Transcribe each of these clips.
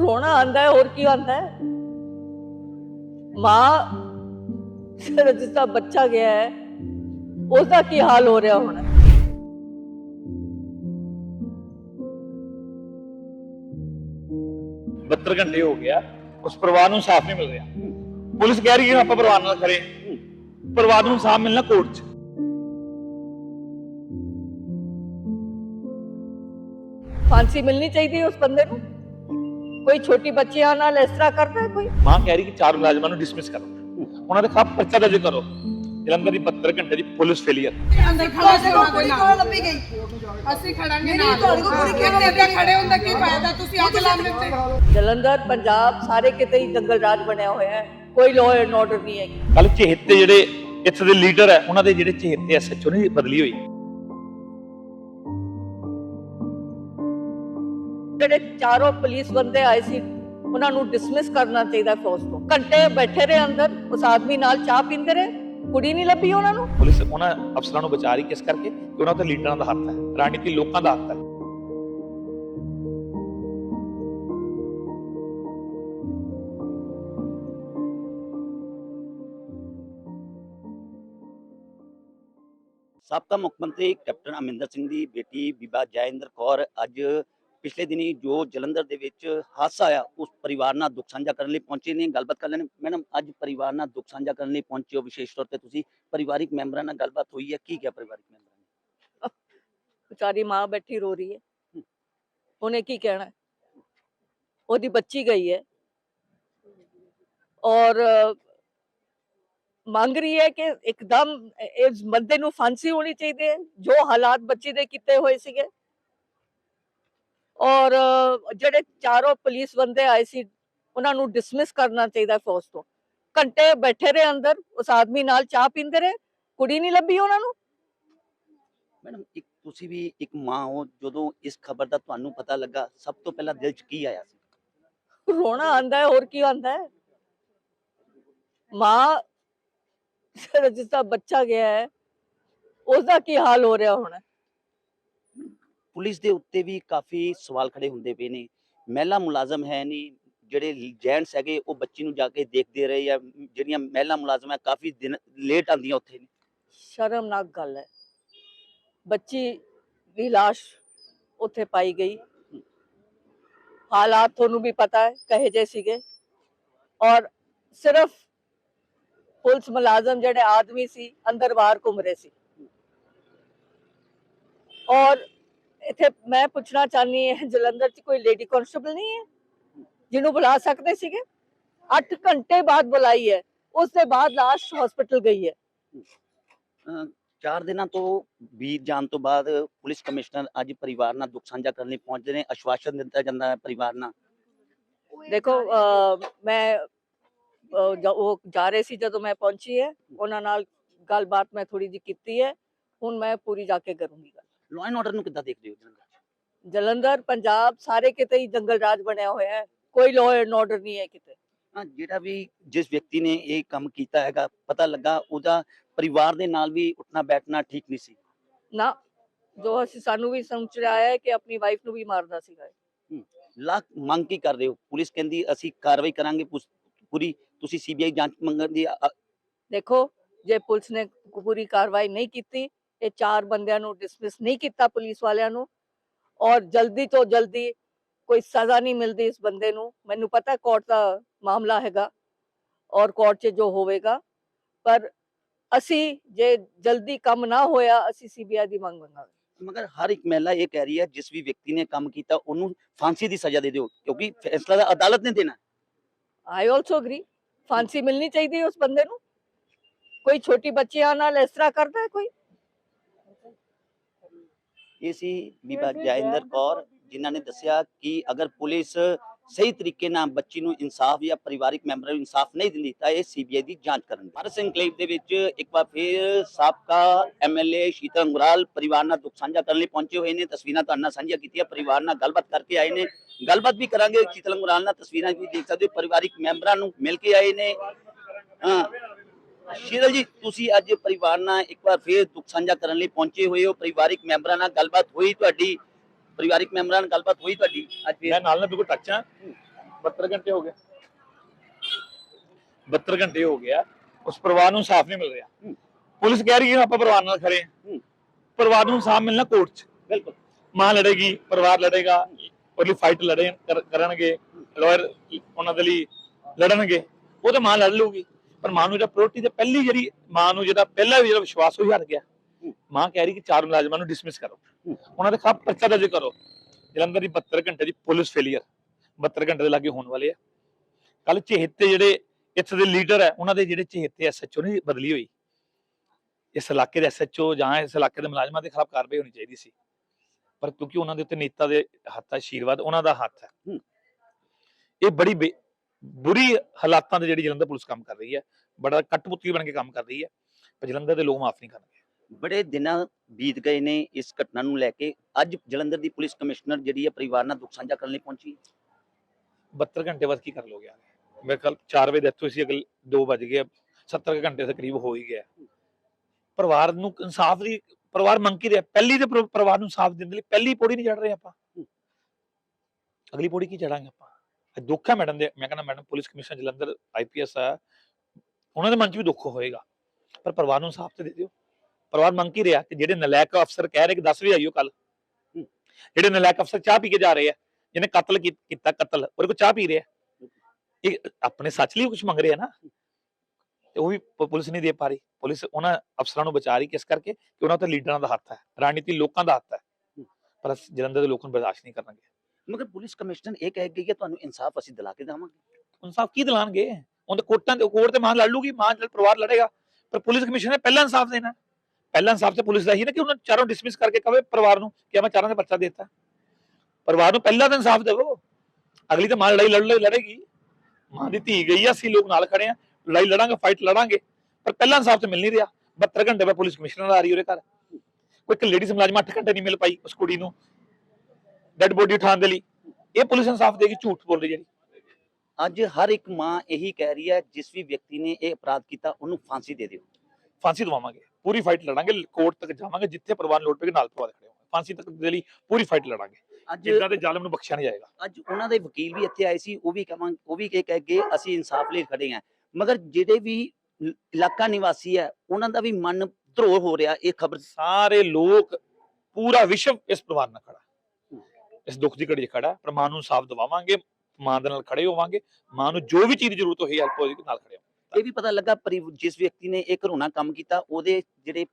ਰੋਣਾ ਆਂਦਾ ਹੈ ਹੋਰ ਕੀ ਆਂਦਾ ਹੈ ਮਾਂ ਜਿਹੜਾ ਜਿਸ ਦਾ ਬੱਚਾ ਗਿਆ ਹੈ ਉਸ ਦਾ ਕੀ ਹਾਲ ਹੋ ਰਿਹਾ ਹੋਣਾ 72 ਘੰਟੇ ਹੋ ਗਿਆ ਉਸ ਪਰਿਵਾਰ ਨੂੰ ਇਨਸਾਫ ਨਹੀਂ ਮਿਲ ਰਿਹਾ ਪੁਲਿਸ ਕਹਿ ਰਹੀ ਹੈ ਆਪਾਂ ਪਰਿਵਾਰ ਨਾਲ ਖੜੇ ਹਾਂ। ਪਰਿਵਾਰ ਨੂੰ ਇਨਸਾਫ ਮਿਲਣਾ ਕੋਰਟ 'ਚ ਫਾਂਸੀ ਮਿਲਣੀ ਚਾਹੀਦੀ ਹੈ ਉਸ ਬੰਦੇ ਨੂੰ ਕੋਈ ਛੋਟੀ ਬੱਚਿਆਂ ਨਾਲ ਇਸ ਤਰ੍ਹਾਂ ਕਰਦਾ ਹੈ ਕੋਈ? ਮਾਂ ਕਹਿ ਰਹੀ ਕਿ ਚਾਰ ਮੁਲਾਜ਼ਮਾਂ ਨੂੰ ਡਿਸਮਿਸ ਕਰੋ। ਉਹਨਾਂ ਦੇ ਖਿਲਾਫ ਪਰਚਾ ਦਰਜ ਕਰੋ। ਜਲੰਧਰ ਦੀ 72 ਘੰਟੇ ਦੀ ਪੁਲਿਸ ਫੇਲੀਅਰ ਅੰਦਰ ਖੜਾ ਸੀ ਨਾਲ ਕੋਲ ਲੱਭੀ ਗਈ। ਅਸੀਂ ਖੜਾਂਗੇ ਨਹੀਂ, ਨਾਲ। ਤੁਹਾਡੇ ਕੋਲ ਕਿਹੜੀ ਇੱਥੇ ਖੜੇ ਹੁੰਦਾ ਕੀ ਫਾਇਦਾ? ਤੁਸੀਂ ਅੱਗ ਲਾ ਦਿੱਤੇ। ਜਲੰਧਰ ਪੰਜਾਬ ਸਾਰੇ ਕਿਤੇ ਹੀ ਜੰਗਲ ਰਾਜ ਬਣਿਆ ਹੋਇਆ ਹੈ। ਕੋਈ ਲਾਅ ਐਂਡ ਆਰਡਰ ਨਹੀਂ ਹੈ। ਕੱਲ ਚਹੇਤੇ ਜਿਹੜੇ ਇੱਥੇ ਦੇ ਲੀਡਰ ਹੈ ਉਹਨਾਂ ਦੇ ਜਿਹੜੇ ਚਹੇਤੇ ਐਸਐਚਓ ਨੇ ਬਦਲੀ ਹੋਈ। ਜਿਹੜੇ ਚਾਰੋਂ ਪੁਲਿਸ ਬੰਦੇ ਆਏ ਸੀ ਉਹਨਾਂ ਨੂੰ ਡਿਸਮਿਸ ਕਰਨਾ ਚਾਹੀਦਾ ਫੌਜ ਤੋਂ। ਘੰਟੇ ਬੈਠੇ ਰਹੇ ਅੰਦਰ ਉਸ ਆਦਮੀ ਨਾਲ ਚਾਹ ਪੀਂਦੇ ਰਹੇ ਕੁੜੀ ਨਹੀਂ ਲੱਭੀ ਉਹਨਾਂ ਨੂੰ। ਪੁਲਿਸ ਉਹਨਾਂ ਅਫਸਰਾਂ ਨੂੰ ਬਚਾ ਰਹੀ ਕਿਸ ਕਰਕੇ? ਕਿ ਉਹਨਾਂ ਤੇ ਲੀਡਰਾਂ ਦਾ ਹੱਥ ਹੈ ਰਾਜਨੀਤੀ ਲੋਕਾਂ ਦਾ ਹੱਥ ਹੈ। ਸਾਬਕਾ ਮੁੱਖ ਮੰਤਰੀ ਕੈਪਟਨ ਅਮਰਿੰਦਰ ਸਿੰਘ ਦੀ ਬੇਟੀ ਬੀਬਾ ਜੈਇੰਦਰ ਕੌਰ ਅੱਜ ਪਿਛਲੇ ਦਿਨੀ ਜੋ ਜਲੰਧਰ ਦੇ ਵਿੱਚ ਹਾਦਸਾ ਆਇਆ ਉਸ ਪਰਿਵਾਰ ਨਾਲ ਦੁੱਖ ਸਾਂਝਾ ਕਰਨ ਲਈ ਪਹੁੰਚੇ ਨੇ ਗੱਲਬਾਤ ਕਰ ਲੈਣੇ। ਮੈਡਮ ਅੱਜ ਪਰਿਵਾਰ ਨਾਲ ਦੁੱਖ ਸਾਂਝਾ ਕਰਨ ਲਈ ਪਹੁੰਚੇ ਹੋ ਵਿਸ਼ੇਸ਼ ਤੌਰ ਤੇ ਤੁਸੀਂ। ਪਰਿਵਾਰਿਕ ਮੈਂਬਰਾਂ ਨਾਲ ਗੱਲਬਾਤ ਹੋਈ ਹੈ। ਕੀ ਕਿਹਾ ਪਰਿਵਾਰਿਕ ਮੈਂਬਰਾਂ ਨੇ? ਵਿਚਾਰੀ ਮਾਂ ਬੈਠੀ ਰੋ ਰਹੀ ਹੈ। ਉਹਨੇ ਕੀ ਕਹਿਣਾ? ਉਹਦੀ ਬੱਚੀ ਗਈ ਹੈ। ਔਰ ਮੰਗ ਰਹੀ ਹੈ ਕਿ ਇੱਕਦਮ ਇਸ ਬੰਦੇ ਨੂੰ ਫਾਂਸੀ ਹੋਣੀ ਚਾਹੀਦੀ ਹੈ। ਜੋ ਹਾਲਾਤ ਬੱਚੀ ਦੇ ਕੀਤੇ ਹੋਏ ਸੀਗੇ। ਔਰ ਜਿਹੜੇ ਚਾਰੋਂ ਪੁਲਿਸ ਬੰਦੇ ਆਏ ਸੀ ਉਹਨਾਂ ਨੂੰ ਡਿਸਮਿਸ ਕਰਨਾ ਚਾਹੀਦਾ ਫੌਜ ਤੋਂ। ਘੰਟੇ ਬੈਠੇ ਰਹੇ ਅੰਦਰ ਉਸ ਆਦਮੀ ਨਾਲ ਚਾਹ ਪੀਂਦੇ ਰਹੇ ਕੁੜੀ ਨਹੀਂ ਲੱਭੀ ਉਹਨਾਂ ਨੂੰ। ਮੈਡਮ ਇੱਕ ਤੁਸੀਂ ਵੀ ਇੱਕ ਮਾਂ ਹੋ ਜਦੋਂ ਇਸ ਖਬਰ ਦਾ ਤੁਹਾਨੂੰ ਪਤਾ ਲੱਗਾ ਸਭ ਤੋਂ ਪਹਿਲਾਂ ਦਿਲ 'ਚ ਕੀ ਆਇਆ ਸੀ? ਰੋਣਾ ਆਂਦਾ ਹੈ ਹੋਰ ਕੀ ਆਂਦਾ ਹੈ? ਮਾਂ ਜਿਸ ਦਾ ਬੱਚਾ ਗਿਆ ਹੈ ਉਸ ਦਾ ਕੀ ਹਾਲ ਹੋ ਰਿਹਾ ਹੋਣਾ? ਪੁਲਿਸ ਦੇ ਉੱਤੇ ਵੀ ਕਾਫੀ ਸਵਾਲ ਖੜੇ ਹੁੰਦੇ ਪਏ ਨੇ। ਮਹਿਲਾ ਮੁਲਾਜ਼ਮ ਹੈ ਨਹੀਂ ਜਿਹੜੇ ਜੈਂਟਸ ਹੈਗੇ, ਉਹ ਬੱਚੀ ਨੂੰ ਜਾ ਕੇ ਦੇਖਦੇ ਰਹੇ ਜਾਂ ਜਿਹੜੀਆਂ ਮਹਿਲਾ ਮੁਲਾਜ਼ਮਾਂ ਕਾਫੀ ਦਿਨ ਲੇਟ ਆਉਂਦੀਆਂ ਉੱਥੇ ਨੇ। ਸ਼ਰਮਨਾਕ ਗੱਲ ਹੈ। ਬੱਚੀ ਦੀ ਲਾਸ਼ ਉੱਥੇ ਪਾਈ ਗਈ। ਹਾਲਾਤ ਤੁਹਾਨੂੰ ਵੀ ਪਤਾ ਹੈ, ਕਹੇ ਜੇ ਸੀਗੇ। ਔਰ ਸਿਰਫ ਪੁਲਿਸ ਮੁਲਾਜ਼ਮ ਜਿਹੜੇ ਆਦਮੀ ਸੀ, ਅੰਦਰ ਬਾਹਰ ਘੁੰਮ ਰਹੇ ਸੀ। ਔਰ ਇੱਥੇ ਮੈਂ ਪੁੱਛਣਾ ਚਾਹਨੀ ਹੈ ਜਲੰਧਰ 'ਚ ਕੋਈ ਲੇਡੀ ਕਨਸਟੇਬਲ ਨਹੀਂ ਹੈ? ਜਿਹਨੂੰ ਬੁਲਾ ਸਕਦੇ ਸੀਗੇ? 8 ਘੰਟੇ ਬਾਅਦ ਬੁਲਾਈ ਹੈ। ਉਸ ਦੇ ਬਾਅਦ ਲਾਸ਼ ਹਸਪੀਟਲ ਗਈ ਹੈ। ਚਾਰ ਦਿਨਾਂ ਤੋਂ ਬੀਤ ਜਾਣ ਤੋਂ ਬਾਅਦ ਪੁਲਿਸ ਕਮਿਸ਼ਨਰ ਅੱਜ ਪਰਿਵਾਰ ਨਾਲ ਦੁੱਖ ਸਾਂਝਾ ਕਰਨ ਲਈ ਪਹੁੰਚਦੇ ਨੇ ਆਸ਼ਵਾਸਨ ਦਿੱਤਾ ਜਾਂਦਾ ਹੈ ਪਰਿਵਾਰ ਨਾਲ। ਦੇਖੋ ਮੈਂ ਜ- ਉਹ ਜਾ ਰਹੇ ਸੀ ਜਦੋਂ ਮੈਂ ਪਹੁੰਚੀ ਹੈ ਉਹਨਾਂ ਨਾਲ ਗੱਲਬਾਤ ਮੈਂ ਥੋੜੀ ਜਿਹੀ ਕੀਤੀ ਹੈ। ਹੁਣ ਮੈਂ ਪੂਰੀ ਜਾ ਕੇ ਕਰੂੰਗੀ ਲਾਅ ਐਂਡ ਆਰਡਰ ਨੂੰ ਕਿੱਦਾਂ ਦੇਖਦੇ ਹੋ ਜਲੰਧਰ? ਜਲੰਧਰ ਪੰਜਾਬ ਸਾਰੇ ਕਿਤੇ ਹੀ ਜੰਗਲ ਰਾਜ ਬਣਿਆ ਹੋਇਆ ਹੈ ਕੋਈ ਲਾਅ ਐਂਡ ਆਰਡਰ ਨਹੀਂ ਹੈ ਕਿਤੇ ਹਾਂ ਜਿਹੜਾ ਵੀ ਜਿਸ ਵਿਅਕਤੀ ਨੇ ਇਹ ਕੰਮ ਕੀਤਾ ਹੈਗਾ ਪਤਾ ਲੱਗਾ ਉਹਦਾ ਪਰਿਵਾਰ ਦੇ ਨਾਲ ਵੀ ਉੱਠਣਾ ਬੈਠਣਾ ਠੀਕ ਨਹੀਂ ਸੀ ਨਾ ਜੋ ਅਸੀਂ ਸਾਨੂੰ ਵੀ ਸਮਝ ਆਇਆ ਹੈ ਕਿ ਆਪਣੀ ਵਾਈਫ ਨੂੰ ਵੀ ਮਾਰਦਾ ਸੀਗਾ ਇਹ। ਲੱਖ ਮੰਗ ਕੀ ਕਰ ਰਹੇ ਹੋ ਪੁਲਿਸ ਕਹਿੰਦੀ ਅਸੀਂ ਕਾਰਵਾਈ ਕਰਾਂਗੇ ਪੁਸ- ਪੂਰੀ ਤੁਸੀਂ ਸੀਬੀਆਈ ਜਾਂਚ ਮੰਗਣ ਦੀ ਅ- ਅ- ਦੇਖੋ ਜੇ ਪੁਲਿਸ ਨੇ ਪੂਰੀ ਕਾਰਵਾਈ ਨਹੀਂ ਕੀਤੀ ਇਹ ਚਾਰ ਬੰਦਿਆਂ ਨੂੰ ਡਿਸਮਿਸ ਨਹੀਂ ਕੀਤਾ ਪੁਲਿਸ ਵਾਲਿਆਂ ਨੂੰ ਔਰ ਜਲਦੀ ਤੋਂ ਜਲਦੀ ਕੋਈ ਸਜ਼ਾ ਨਹੀਂ ਮਿਲਦੀ ਇਸ ਬੰਦੇ ਨੂੰ। ਮੈਨੂੰ ਪਤਾ ਕੋਰਟ ਦਾ ਮਾਮਲਾ ਹੈਗਾ ਔਰ ਕੋਰਟ 'ਚ ਜੋ ਹੋਵੇਗਾ ਪਰ ਅਸੀਂ ਜੇ ਜਲਦੀ ਕੰਮ ਨਾ ਹੋਇਆ ਅਸੀਂ ਸੀਬੀਆਈ ਦੀ ਮੰਗ ਮੰਗਾਂਗੇ। ਮਗਰ ਹਰ ਇੱਕ ਮਹਿਲਾ ਇਹ ਕਹਿ ਰਹੀ ਹੈ ਜਿਸ ਵੀ ਵਿਅਕਤੀ ਨੇ ਕੰਮ ਕੀਤਾ ਉਹਨੂੰ ਫਾਂਸੀ ਦੀ ਸਜ਼ਾ ਦੇ ਦਿਓ ਕਿਉਂਕਿ ਫੈਸਲਾ ਤਾਂ ਅਦਾਲਤ ਨੇ ਦੇਣਾ। ਆਈ ਆਲਸੋ ਅਗਰੀ ਫਾਂਸੀ ਮਿਲਣੀ ਚਾਹੀਦੀ ਹੈ ਉਸ ਬੰਦੇ ਨੂੰ। ਕੋਈ ਛੋਟੀ ਬੱਚਿਆਂ ਨਾਲ ਇਸ ਤਰ੍ਹਾਂ ਕਰਦਾ ਹੈ ਕੋਈ? ਇਹ ਸੀ ਬੀਬਾ ਜੈਇੰਦਰ ਕੌਰ ਜਿਨ੍ਹਾਂ ਨੇ ਦੱਸਿਆ ਕਿ ਅਗਰ ਪੁਲਿਸ ਸਹੀ ਤਰੀਕੇ ਨਾਲ ਬੱਚੀ ਨੂੰ ਇਨਸਾਫ ਜਾਂ ਪਰਿਵਾਰਿਕ ਮੈਂਬਰਾਂ ਨੂੰ ਇਨਸਾਫ ਨਹੀਂ ਦਿੰਦੀ ਤਾਂ ਇਹ ਸੀਬੀਆਈ ਦੀ ਜਾਂਚ ਕਰਨ ਭਾਰਤ ਸਿੰਘ ਕਲੇਵ ਦੇ ਵਿੱਚ ਇੱਕ ਵਾਰ ਫਿਰ ਸਾਬਕਾ ਐਮਐਲਏ ਸ਼ੀਤਲ ਅੰਗਰਾਲ ਪਰਿਵਾਰ ਨਾਲ ਦੁੱਖ ਸਾਂਝਾ ਕਰਨ ਲਈ ਪਹੁੰਚੇ ਹੋਏ ਨੇ। ਤਸਵੀਰਾਂ ਤੁਹਾਡੇ ਨਾਲ ਸਾਂਝੀਆਂ ਕੀਤੀਆਂ ਪਰਿਵਾਰ ਨਾਲ ਗੱਲਬਾਤ ਕਰਕੇ ਆਏ ਨੇ। ਗੱਲਬਾਤ ਵੀ ਕਰਾਂਗੇ ਸ਼ੀਤਲ ਅੰਗਰਾਲ ਨਾਲ ਤਸਵੀਰਾਂ ਵੀ ਦੇਖ ਸਕਦੇ ਹੋ। ਪਰਿਵਾਰਿਕ ਮੈਂਬਰਾਂ ਨੂੰ ਮਿਲ ਕੇ ਆਏ ਨੇ। ਹਾਂ। ਸ਼ੀਤਲ ਜੀ ਤੁਸੀਂ ਅੱਜ ਪਰਿਵਾਰ ਨਾਲ ਇੱਕ ਵਾਰ ਫਿਰ ਦੁੱਖ ਸਾਂਝਾ ਕਰਨ ਲਈ ਪਹੁੰਚੇ ਹੋਏ ਹੋ। ਪਰਿਵਾਰਿਕ ਮੈਂਬਰਾਂ ਨਾਲ ਗੱਲਬਾਤ ਹੋਈ ਤੁਹਾਡੀ। ਪਰਿਵਾਰਿਕ ਮੈਂਬਰਾਂ ਨਾਲ ਗੱਲਬਾਤ ਹੋਈ ਤੁਹਾਡੀ? ਅੱਜ ਫਿਰ ਮੈਂ ਨਾਲ ਨਾਲ ਬਿਲਕੁਲ ਟੱਚ ਹਾਂ। 72 ਘੰਟੇ ਹੋ ਗਏ। 72 ਘੰਟੇ ਹੋ ਗਿਆ ਉਸ ਪਰਿਵਾਰ ਨੂੰ ਇਨਸਾਫ ਨਹੀਂ ਮਿਲ ਰਿਹਾ। ਪੁਲਿਸ ਕਹਿ ਰਹੀ ਹੈ ਆਪਾਂ ਪਰਿਵਾਰ ਨਾਲ ਖੜੇ ਹਾਂ। ਪਰਿਵਾਰ ਨੂੰ ਇਨਸਾਫ ਮਿਲਣਾ ਕੋਰਟ 'ਚ। ਬਿਲਕੁਲ। ਮਾਂ ਲੜੇਗੀ ਪਰਿਵਾਰ ਲੜੇਗਾ ਉਹਦੀ ਫਾਈਟ ਲੜੇ ਕਰ- ਕਰਨਗੇ। ਲਾਇਰ ਉਹਨਾਂ ਦੇ ਲਈ ਲੜਨਗੇ। ਉਹ ਤਾਂ ਮਾਂ ਲੜ ਲੂਗੀ ਪਰ ਮਾਂ ਨੂੰ ਜਿਹੜਾ ਪ੍ਰਾਇੋਰਟੀ ਤੇ ਪਹਿਲੀ ਜਿਹੜੀ ਮਾਂ ਨੂੰ ਜਿਹੜਾ ਪਹਿਲਾ ਵੀ ਜਿਹੜਾ ਵਿਸ਼ਵਾਸ ਉਹ ਹਾਰ ਗਿਆ। ਮਾਂ ਕਹਿ ਰਹੀ ਕਿ ਚਾਰ ਮੁਲਾਜ਼ਮਾਂ ਨੂੰ ਡਿਸਮਿਸ ਕਰੋ। ਉਹਨਾਂ ਦੇ ਖਿਲਾਫ ਪਰਚਾ ਦਰਜ ਕਰੋ। ਜਲੰਧਰ ਦੀ 72 ਘੰਟੇ ਦੀ ਪੁਲਿਸ ਫੇਲੀਅਰ 72 ਘੰਟੇ ਦੇ ਲਾਗੇ ਹੋਣ ਵਾਲੇ ਆ। ਕੱਲ ਚਹੇਤੇ ਜਿਹੜੇ ਇੱਥੇ ਦੇ ਲੀਡਰ ਹੈ ਉਹਨਾਂ ਦੇ ਜਿਹੜੇ ਚਹੇਤੇ ਐਸਐਚਓ ਨੇ ਬਦਲੀ ਹੋਈ। ਇਸ ਇਲਾਕੇ ਦੇ ਐਸਐਚਓ ਜਾਂ ਇਸ ਇਲਾਕੇ ਦੇ ਮੁਲਾਜ਼ਮਾਂ ਦੇ ਖਿਲਾਫ ਕਾਰਵਾਈ ਹੋਣੀ ਚਾਹੀਦੀ ਸੀ। ਪਰ ਕਿਉਂਕਿ ਉਹਨਾਂ ਦੇ ਉੱਤੇ ਨੇਤਾ ਦੇ ਹੱਥ ਆਸ਼ੀਰਵਾਦ ਉਹਨਾਂ ਦਾ ਹੱਥ ਹੈ। ਇਹ ਬੜੀ ਬੁਰੀ ਹਾਲਾਤਾਂ ਦੇ ਜਿਹੜੀ ਜਲੰਧਰ ਪੁਲਿਸ ਕੰਮ ਕਰ ਰਹੀ ਹੈ ਬੜਾ ਕਟਪੁਤਲੀ ਬਣ ਕੇ ਕੰਮ ਕਰ ਰਹੀ ਹੈ ਪਰ ਜਲੰਧਰ ਦੇ ਲੋਕ ਮਾਫ ਨਹੀਂ ਕਰਨਗੇ। ਬੜੇ ਦਿਨਾਂ ਬੀਤ ਗਏ ਨੇ ਇਸ ਘਟਨਾ ਨੂੰ ਲੈ ਕੇ ਅੱਜ ਜਲੰਧਰ ਦੀ ਪੁਲਿਸ ਕਮਿਸ਼ਨਰ ਜਿਹੜੀ ਹੈ ਪਰਿਵਾਰ ਨਾਲ ਦੁੱਖ ਸਾਂਝਾ ਕਰਨ ਲਈ ਪਹੁੰਚੀ 72 ਘੰਟੇ ਬਾਅਦ ਕੀ ਕਰ ਲੋਗੇ ਆ ਮੇਰੇ ਕੱਲ 4 ਵਜੇ ਡੈਥ ਹੋਈ ਸੀ ਅਗਲ 2 ਵਜ ਗਏ 70 ਕੁ ਘੰਟੇ ਦੇ ਕਰੀਬ ਹੋ ਹੀ ਗਿਆ। ਪਰਿਵਾਰ ਨੂੰ ਇਨਸਾਫ ਦੀ ਪਰਿਵਾਰ ਮੰਗ ਕੀ ਰਿਹਾ? ਪਹਿਲੀ ਤੇ ਪਰ- ਪਰਿਵਾਰ ਨੂੰ ਇਨਸਾਫ ਦੇਣ ਦੇ ਲਈ ਪਹਿਲੀ ਪੌੜੀ ਨਹੀਂ ਚੜ ਰਹੇ ਆਪਾਂ। ਅਗਲੀ ਪੌੜੀ ਕੀ ਚੜਾਂਗੇ ਆਪਾਂ? ਦੁੱਖ ਹੈ ਮੈਡਮ ਦੇ ਮੈਂ ਕਹਿੰਦਾ madam police commissioner Jalandhar IPS ਆ। ਉਹਨਾਂ ਦੇ ਮਨ 'ਚ ਵੀ ਦੁੱਖ ਹੋਏਗਾ ਪਰ ਪਰਿਵਾਰ ਨੂੰ ਇਨਸਾਫ ਤੇ ਦੇ ਦਿਓ। ਪਰਿਵਾਰ ਮੰਗ ਕੀ ਰਿਹਾ ਕਿ ਜਿਹੜੇ ਨਲਾਇਕ ਅਫਸਰ ਕਹਿ ਰਹੇ ਕਿ 10 ਵਜੇ ਆਇਓ ਕੱਲ ਜਿਹੜੇ ਨਲਾਇਕ ਅਫਸਰ ਚਾਹ ਪੀ ਕੇ ਜਾ ਰਹੇ ਆ ਜਿਹਨੇ ਕਤਲ ਕੀਤਾ ਕਤਲ ਉਹਦੇ ਕੋਲ ਚਾਹ ਪੀ ਰਿਹਾ ਇਹ ਆਪਣੇ ਸੱਚ ਲਈ ਕੁਝ ਮੰਗ ਰਿਹਾ ਨਾ? ਤੇ ਉਹ ਵੀ ਪੁਲਿਸ ਨਹੀਂ ਦੇ ਪਾ ਰਹੀ। ਪੁਲਿਸ ਉਹਨਾਂ ਅਫਸਰਾਂ ਨੂੰ ਬਚਾ ਰਹੀ ਕਿਸ ਕਰਕੇ? ਕਿ ਉਹਨਾਂ ਤੇ ਲੀਡਰਾਂ ਦਾ ਹੱਥ ਹੈ ਰਾਜਨੀਤੀ ਲੋਕਾਂ ਦਾ ਹੱਥ ਹੈ। ਪਰ ਜਲੰਧਰ ਦੇ ਲੋਕਾਂ ਨੂੰ ਬਰਦਾਸ਼ਤ ਨਹੀਂ ਕਰਨਗੇ। ਮਗਰ ਪੁਲਿਸ ਕਮਿਸ਼ਨਰ ਇਹ ਕਹਿ ਗਈ ਕਿ ਤੁਹਾਨੂੰ ਇਨਸਾਫ ਅਸੀਂ ਦਿਲਾ ਕੇ ਦੇਵਾਂਗੇ। ਇਨਸਾਫ ਕੀ ਦਿਲਾਣਗੇ? ਉਹਦੇ ਕੋਰਟਾਂ ਦੇ ਕੋਰਟ ਤੇ ਮਾਂ ਲੜ ਲੂਗੀ ਮਾਂ ਜਲ ਪਰਿਵਾਰ ਲੜੇਗਾ, ਪਰ ਪੁਲਿਸ ਕਮਿਸ਼ਨ ਨੇ ਪਹਿਲਾਂ ਇਨਸਾਫ ਦੇਣਾ ਪਹਿਲਾਂ ਇਨਸਾਫ ਤੇ ਪੁਲਿਸ ਦਾ ਹੀ ਨਾ ਕਿ ਉਹਨਾਂ ਚਾਰੋਂ ਡਿਸਮਿਸ ਕਰਕੇ ਕਵੇ ਪਰਿਵਾਰ ਨੂੰ ਕਿ ਮੈਂ ਚਾਰਾਂ ਦਾ ਪਰਚਾ ਦੇਤਾ। ਪਰਿਵਾਰ ਨੂੰ ਪਹਿਲਾਂ ਤਾਂ ਇਨਸਾਫ ਦੇਵੋ। ਅਗਲੀ ਤਾਂ ਮਾਂ ਲੜਾਈ ਲੜ- ਲੜੇਗੀ। ਮਾਂ ਦੀ ਧੀ ਗਈ ਆ, ਅਸੀਂ ਲੋਕ ਨਾਲ ਖੜੇ ਆ, ਲੜਾਈ ਲੜਾਂਗੇ ਫਾਈਟ ਲੜਾਂਗੇ, ਪਰ ਪਹਿਲਾਂ ਇਨਸਾਫ ਤੇ ਮਿਲ ਨਹੀਂ ਰਿਹਾ। 72 ਘੰਟੇ ਬਾਅਦ ਪੁਲਿਸ ਕਮਿਸ਼ਨਰ ਆ ਰਹੀ ਉਹਦੇ ਘਰ। ਕੋਈ ਇੱਕ ਲੇਡੀ ਮੁਲਾਜ਼ਮ 8 ਘੰਟੇ ਨਹੀਂ ਮਿਲ ਪਾਈ ਉਸ ਕੁੜੀ ਨੂੰ। ਡੈਡ ਬੋਡੀ ਉਠਾਉਣ ਦੇ ਲਈ। ਇਹ ਪੁਲਿਸ ਇਨਸਾਫ ਦੇਗੀ ਝੂਠ ਬੋਲ ਰਹੀ ਜਿਹੜੀ। ਅੱਜ ਹਰ ਇੱਕ ਮਾਂ ਇਹੀ ਕਹਿ ਰਹੀ ਹੈ ਜਿਸ ਵੀ ਵਿਅਕਤੀ ਨੇ ਇਹ ਅਪਰਾਧ ਕੀਤਾ ਉਹਨੂੰ ਫਾਂਸੀ ਦੇ ਦਿਓ। ਫਾਂਸੀ ਦਵਾਵਾਂਗੇ। ਪੂਰੀ ਫਾਈਟ ਲੜਾਂਗੇ ਕੋਰਟ ਤੱਕ ਜਾਵਾਂਗੇ ਜਿੱਥੇ ਪਰਿਵਾਰ ਲੋੜ ਪਏਗੀ ਨਾਲ ਪਰਿਵਾਰ ਖੜੇ ਹੋਵਾਂਗੇ। ਫਾਂਸੀ ਤੱਕ ਦੇ ਲਈ ਪੂਰੀ ਫਾਈਟ ਲੜਾਂਗੇ। ਜਿੱਦਾਂ ਦੇ ਜ਼ਾਲਮ ਨੂੰ ਬਖਸ਼ਿਆ ਨਹੀਂ ਜਾਏਗਾ। ਅੱਜ ਉਹਨਾਂ ਦੇ ਵਕੀਲ ਵੀ ਇੱਥੇ ਆਏ ਸੀ ਉਹ ਵੀ ਕਹਾਂ ਉਹ ਵੀ ਇਹ ਕਹਿ ਗਏ ਅਸੀਂ ਇਨਸਾਫ ਲਈ ਖੜੇ ਹਾਂ। ਮਗਰ ਜਿਹੜੇ ਵੀ ਇਲ- ਇਲਾਕਾ ਨਿਵਾਸੀ ਹੈ ਉਹਨਾਂ ਦਾ ਵੀ ਮਨ ਧਰੋਹ ਹੋ ਰਿਹਾ ਇਹ ਖਬਰ ਸਾਰੇ ਲੋਕ ਪੂਰਾ ਵਿਸ਼ਵ ਇਸ ਪਰਿਵਾਰ ਨਾਲ ਖੜਾ। ਇਸ ਦੁੱਖ ਦੀ ਘੜੀ 'ਚ ਖੜਾ ਪਰ ਮਾਂ ਨੂੰ ਇਨਸਾਫ ਦਵਾਵਾਂਗੇ ਮਾਂ ਦੇ ਨਾਲ ਖੜੇ ਹੋਵਾਂਗੇ ਮਾਂ ਨੂੰ ਜੋ ਵੀ ਚੀਜ਼ ਦੀ ਜ਼ਰੂਰਤ ਹੋਈ ਹੈਲਪ ਹੋਏਗੀ ਨਾਲ ਖੜੇ ਇਹ ਵੀ ਪਤਾ ਲੱਗਾ ਜਿਸ ਵਿਅਕਤੀ ਨੇ ਇਹ ਘਰੋਣਾ ਕੰਮ ਕੀਤਾ ਉਹਦੇ ਜਿਹੜੇ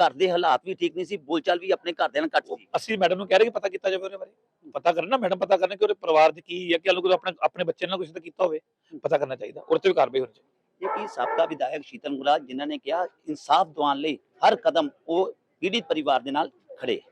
ਘਰ ਦੇ ਹਾਲਾਤ ਵੀ ਠੀਕ ਨਹੀਂ ਸੀ ਬੋਲਚਾਲ ਵੀ ਆਪਣੇ ਘਰਦਿਆਂ ਨਾਲ ਘੱਟ ਸੀ। ਅਸੀਂ ਮੈਡਮ ਨੂੰ ਕਹਿ ਰਹੇ ਕਿ ਪਤਾ ਕੀਤਾ ਜਾਵੇ ਉਹਦੇ ਬਾਰੇ। ਪਤਾ ਕਰਨਾ ਮੈਡਮ ਪਤਾ ਕਰਨਾ ਕਿ ਉਹਦੇ ਪਰਿਵਾਰ 'ਚ ਕੀ ਹੈ ਕਿ ਲੋਕ ਆਪਣੇ ਆਪਣੇ ਬੱਚੇ ਨਾਲ ਕੁਝ ਤਾਂ ਕੀਤਾ ਹੋਵੇ ਪਤਾ ਕਰਨਾ ਚਾਹੀਦਾ ਉਹਦੇ ਤੇ ਵੀ ਕਾਰਵਾਈ ਹੋਣੀ ਚਾਹੀਦੀ। ਇਹ ਕੀ ਸਾਬਕਾ ਵਿਧਾਇਕ ਸ਼ੀਤਲ ਮੁਰਾਦ ਜਿਨ੍ਹਾਂ ਨੇ ਕਿਹਾ ਇਨਸਾਫ ਦਿਵਾਉਣ ਲਈ ਹਰ ਕਦਮ ਉਹ ਪੀੜਿਤ ਪਰਿਵਾਰ ਦੇ ਨਾਲ ਖੜੇ।